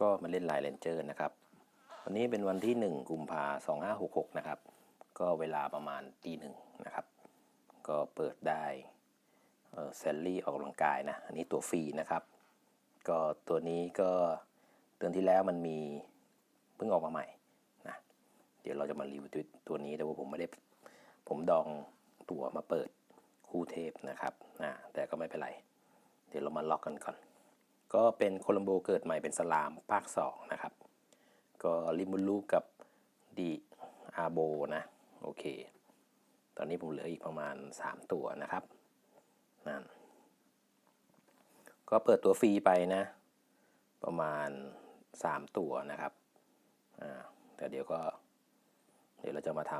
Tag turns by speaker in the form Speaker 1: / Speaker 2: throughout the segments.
Speaker 1: ก็มาเล่นไลน์เลนเจอร์นะครับ วันนี้เป็นวันที่ 1 กุมภาสองห้าหกหกนะครับ ก็เวลาประมาณตีหนึ่งนะครับ ก็เปิดได้เซลลี่ออกกำลังกายนะ อันนี้ตัวฟรีนะครับ ก็ตัวนี้ก็เดือนที่แล้วมันมีเพิ่งออกมาใหม่นะ เดี๋ยวเราจะมารีวิวตัวนี้แต่ว่าผมไม่ได้ผมดองตั๋วมาเปิดคู่เทพนะครับนะแต่ก็ไม่เป็นไร เดี๋ยวเรามาล็อกกันก่อน ก็เป็นโคลัมโบเกิดใหม่เป็นสลามภาค 2 นะครับ ก็ลิมูลูกับดีอาโบนะ โอเค ตอนนี้ผมเหลืออีกประมาณ 3 ตัวนะครับ นั่น ก็เปิดตัวฟรีไปนะ ประมาณ 3 ตัวนะครับ อ่า แต่เดี๋ยวก็ เดี๋ยวเราจะมาท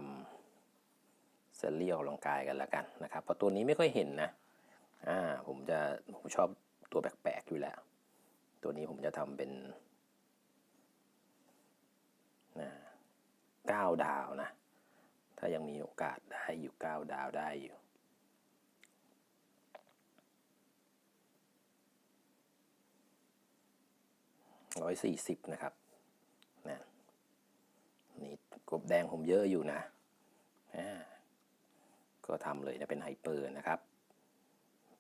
Speaker 1: ำเซลลี่ออกกำลังกายกันแล้วกันนะครับ เพราะตัวนี้ไม่ค่อยเห็นนะ อ่า ผมจะ ผมชอบตัวแปลกๆอยู่แล้ว ตัวนี้ผมจะทำเป็นนะเก้าดาวนะ ถ้ายังมีโอกาสได้อยู่เก้าดาวได้อยู่ร้อยสี่สิบนะครับนะนี่กบแดงผมเยอะอยู่นะอ่าก็ทำเลยนะเป็นไฮเปอร์นะครับ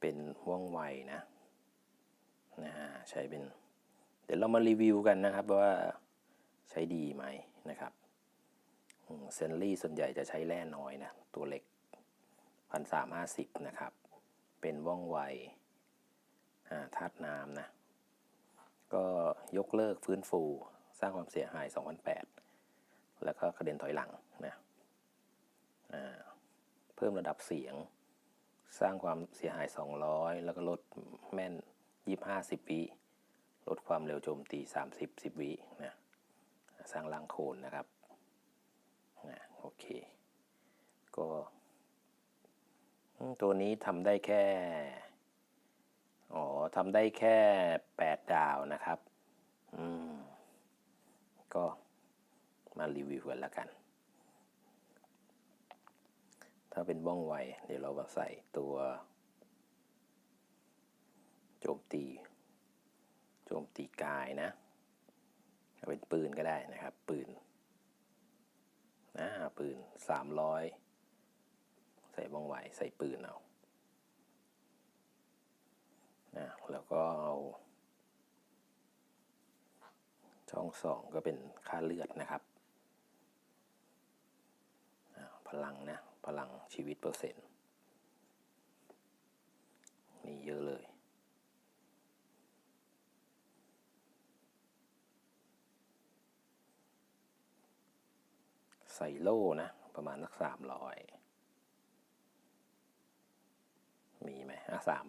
Speaker 1: เป็นว่องไวนะ นะใช้เป็น เดี๋ยวเรามารีวิวกันนะครับว่าใช้ดีไหมนะครับเซนลี่ส่วนใหญ่จะใช้แร่น้อยนะ ตัวเล็กพันสามห้าสิบนะครับ เป็นว่องไวธาตุน้ำนะ ก็ยกเลิกฟื้นฟู สร้างความเสียหาย 2008 แล้วก็กระเด็นถอยหลังนะเพิ่มระดับเสียง สร้างความเสียหาย 200 แล้วก็ลดแม่น 25 10วิลดความเร็วโจมตี 30 10วินะสร้างลังโคนนะครับนะโอเค ก็ ตัวนี้ทำได้แค่ อ๋อทำได้แค่ 8 ดาวนะครับ อืม ก็มารีวิวกันล้วกัน ถ้าเป็นบ้องไว เดี๋ยวเรามาใส่ตัว โจมตี โจมตีกายนะเป็นปืนก็ได้นะครับ ปืนนะปืน 300 ใส่บ้องไวใส่ปืนเอานะแล้วก็เอาช่องสองก็เป็นค่าเลือดนะครับ พลังนะ พลังชีวิตเปอร์เซ็นต์มีเยอะเลย ใส่โล่นะ ประมาณสักสามร้อยมีไหมอะสาม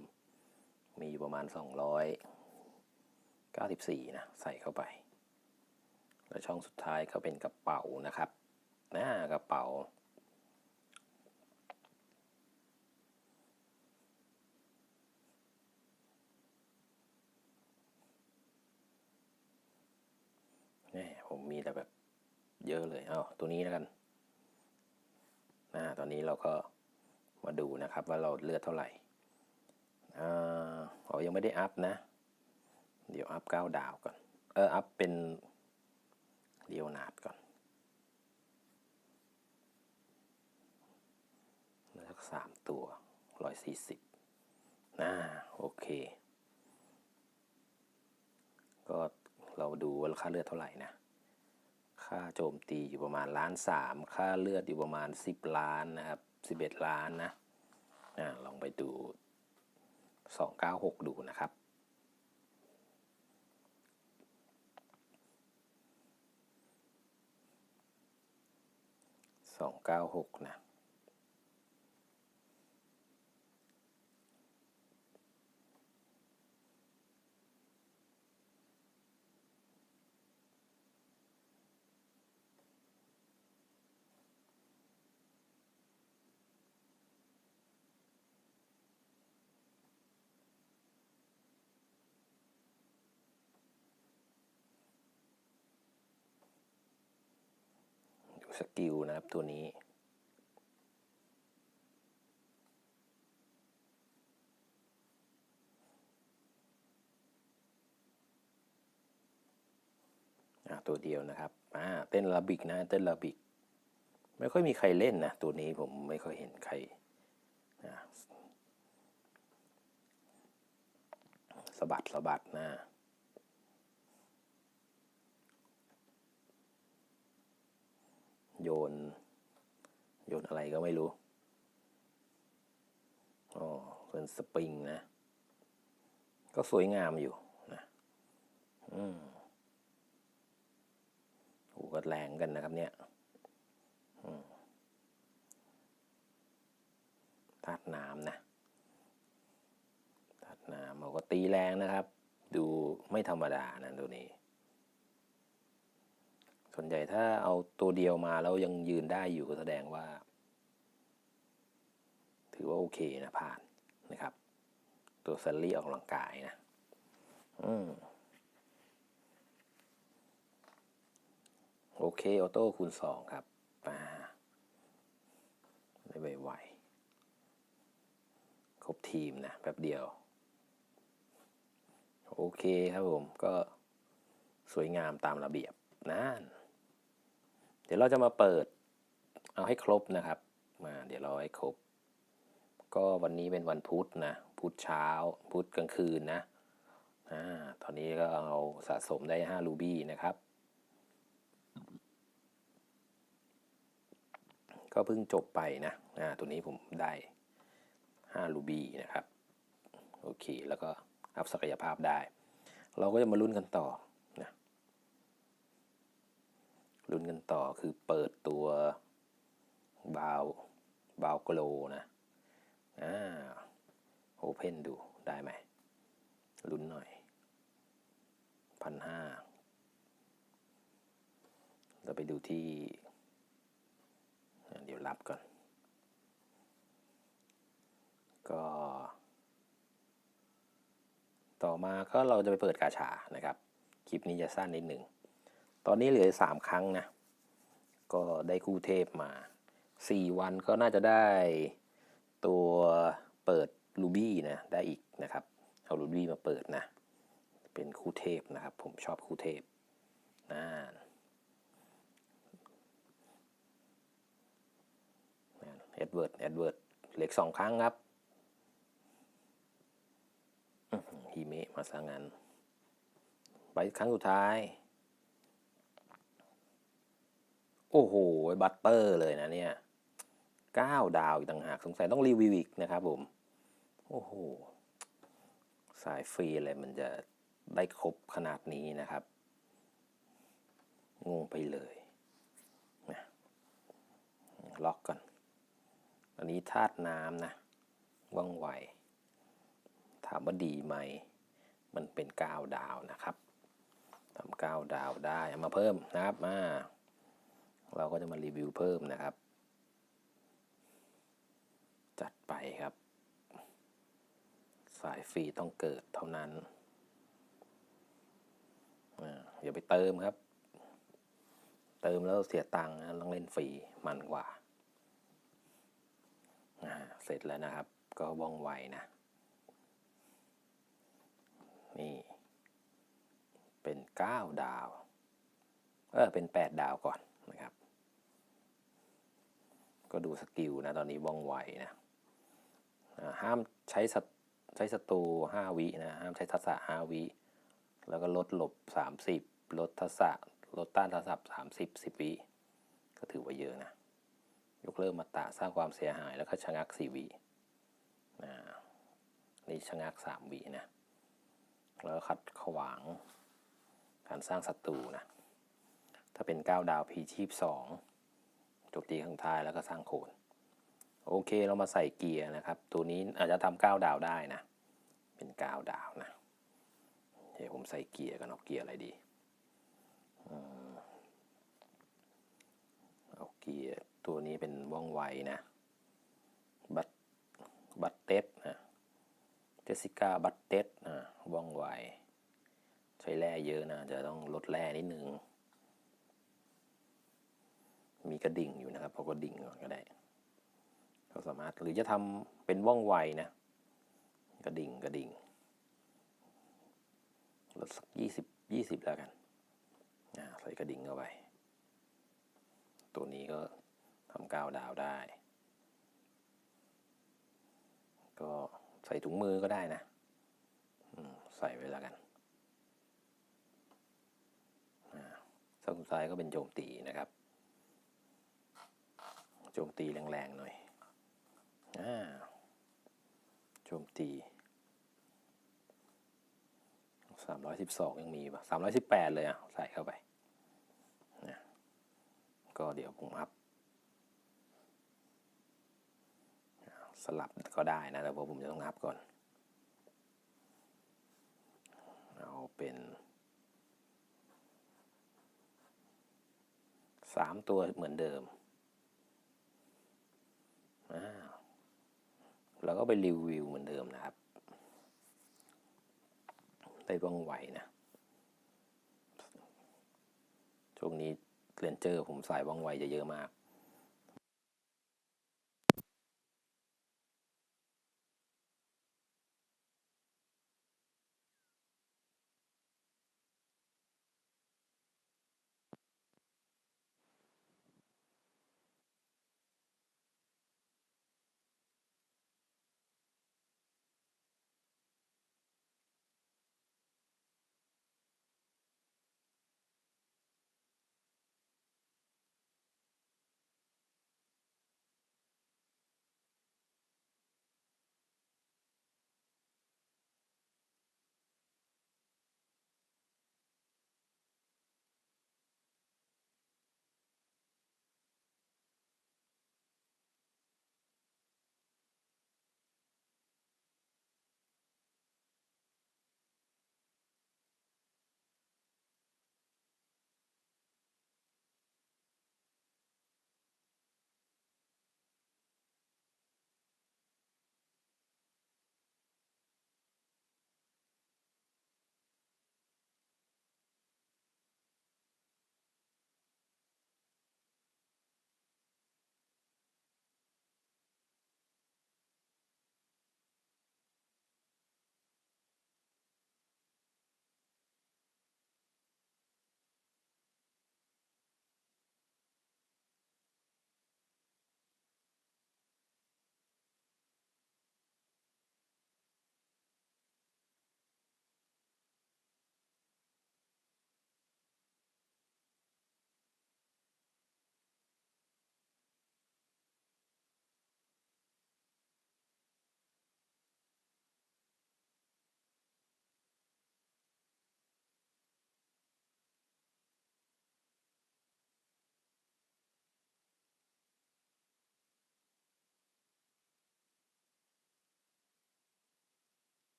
Speaker 1: มีอยู่ประมาณ294นะ ใส่เข้าไป แล้วช่องสุดท้ายก็เป็นกระเป๋านะครับนะกระเป๋าเนี่ยผมมีแต่แบบ เยอะเลยเอาตัวนี้แล้วกันนะตอนนี้เราก็มาดูนะครับว่าเราเลือดเท่าไหร่อ๋อยังไม่ได้อัพนะ เดี๋ยวอัพเก้าดาวก่อน เอออัพเป็นเดียวนาดก่อนแล้วสามตัวร้อยสี่สิบนะโอเค ก็เราดูว่าค่าเลือดเท่าไหร่นะ ค่าโจมตีอยู่ประมาณล้านสามค่าเลือดอยู่ประมาณสิบล้านนะครับสิบเอ็ดล้านนะนะลองไปดู296ดูนะครับสองเก้าหกนะ สกิลนะครับตัวนี้ ตัวเดียวนะครับอ่าเต้นระบิกนะเต้นระบิก ไม่ค่อยมีใครเล่นนะ ตัวนี้ผมไม่ค่อยเห็นใครนะสะบัดสะบัดนะ โยน โยนอะไรก็ไม่รู้อ๋อเป็นสปริงนะ ก็สวยงามอยู่นะอืมโอ้ก็แรงกันนะครับเนี่ยอืมธาตุน้ำนะธาตุน้ำเราก็ตีแรงนะครับ ดูไม่ธรรมดานะตัวนี้ ส่วนใหญ่ถ้าเอาตัวเดียวมาแล้วยังยืนได้อยู่ก็แสดงว่า ถือว่าโอเคนะผ่านนะครับ ตัวซัลลี่ออกกำลังกายนะอืมโอเคออโต้คูณสองครับอ่าได้ไวๆครบทีมนะแป๊บเดียว โอเคครับผมก็สวยงามตามระเบียบนั่น เดี๋ยวเราจะมาเปิดเอาให้ครบนะครับ มาเดี๋ยวเราให้ครบ ก็วันนี้เป็นวันพุธนะ พุธเช้า พุธกลางคืนนะอ่าตอนนี้ก็เอาสะสมได้5รูบี้นะครับ ก็เพิ่งจบไปนะอ่าตัวนี้ผมได้5รูบี้นะครับ โอเค แล้วก็อัพศักยภาพได้ เราก็จะมาลุ้นกันต่อนะ ลุ้นกันต่อคือเปิดตัวบาวบาวโกลนะอ่าโอเพนดูได้ไหมลุ้นหน่อยพันห้าเราไปดูที่ เดี๋ยวรับก่อน ก็ ต่อมาก็เราจะไปเปิดกาชานะครับ คลิปนี้จะสั้นนิดหนึ่ง ตอนนี้เหลือสามครั้งนะ ก็ได้คู่เทพมาสี่วันก็น่าจะได้ตัวเปิดรูบี้นะ ได้อีกนะครับ เอารูบี้มาเปิดนะ เป็นคู่เทพนะครับ ผมชอบคู่เทพน่นเอ็ดเวิร์ดเอ็ดเวิร์ดเหล็กสองครั้งครับฮิเมะมาซะงั้นไปครั้งสุดท้าย โอ้โห บัตเตอร์เลยนะเนี่ยเก้าดาวอีกต่างหาก สงสัยต้องรีวิวอีกนะครับผม โอ้โห สายฟรีอะไรมันจะได้ครบขนาดนี้นะครับ งงไปเลยนะล็อกก่อน อันนี้ธาตุน้ำนะว่องไว ถามว่าดีไหม มันเป็นกาวดาวนะครับทำกาดาวได้ เอามาเพิ่มนะครับมา เราก็จะมารีวิวเพิ่มนะครับ จัดไปครับ สายฟรีต้องเกิดเท่านั้นอย่าไปเติมครับ เติมแล้วเสียตังค์นะต้องเล่นฟรีมันกว่าอ่าเสร็จแล้วนะครับ ก็ว่องไวนะ นี่ เป็น 9 ดาว เออเป็น 8 ดาวก่อนนะครับ ก็ดูสกิลนะ ตอนนี้ว่องไวนะห้ามใช้ใช้ศัตรู5วินะ ห้ามใช้ทักษะ5วิแล้วก็ลดหลบ 30 ลดทักษะลดต้านทักษะ30 10วิก็ถือว่าเยอะนะ ยกเลิกมาตาสร้างความเสียหายแล้วก็ชะงักสี่วินะนี่ชะงักสามวินะ แล้วขัดขวางการสร้างศัตรูนะ ถ้าเป็นก้าดาวพีชีพสอง จมตีข้างท้ายแล้วก็สร้างโคนโอเคเรามาใส่เกียร์นะครับ ตัวนี้อาจจะทำก้าวดาวได้นะ เป็นก้าวดาวนะเดี๋ยวผมใส่เกียร์กันเอาเกียร์อะไรดีเอาเกียร์ตัวนี้เป็นว่องไวนะบัตบัตเต็ดนะเจสสิก้าบัตเต็ดนะว่องไว ใช้แร่เยอะนะจะต้องลดแร่นิดนึง มีกระดิ่งอยู่นะครับเอากระดิ่งก่อนก็ได้ก็สามารถหรือจะทำเป็นว่องไวนะ กระดิ่งกระดิ่งลดสักยี่สิบยี่สิบแล้วกันใส่กระดิ่งเข้าไป ตัวนี้ก็ทำกาวดาวได้ ก็ใส่ถุงมือก็ได้นะใส่ไว้แล้วกันอ่าช่องสุดท้ายก็เป็นโจมตีนะครับ โจมตีแรงๆหน่อยอ่าโจมตีสามร้อยสิบสองยังมีปะสามร้อยสิบแปดเลยอะ ใส่เข้าไปนะก็เดี๋ยวผมอัพสลับก็ได้นะ แต่ว่าผมจะต้องนับก่อน เอาเป็นสามตัวเหมือนเดิม แล้วก็ไปรีวิวเหมือนเดิมนะครับ ไปว่องไวนะ ช่วงนี้เรนเจอร์ผมใส่ว่องไวจะเยอะมาก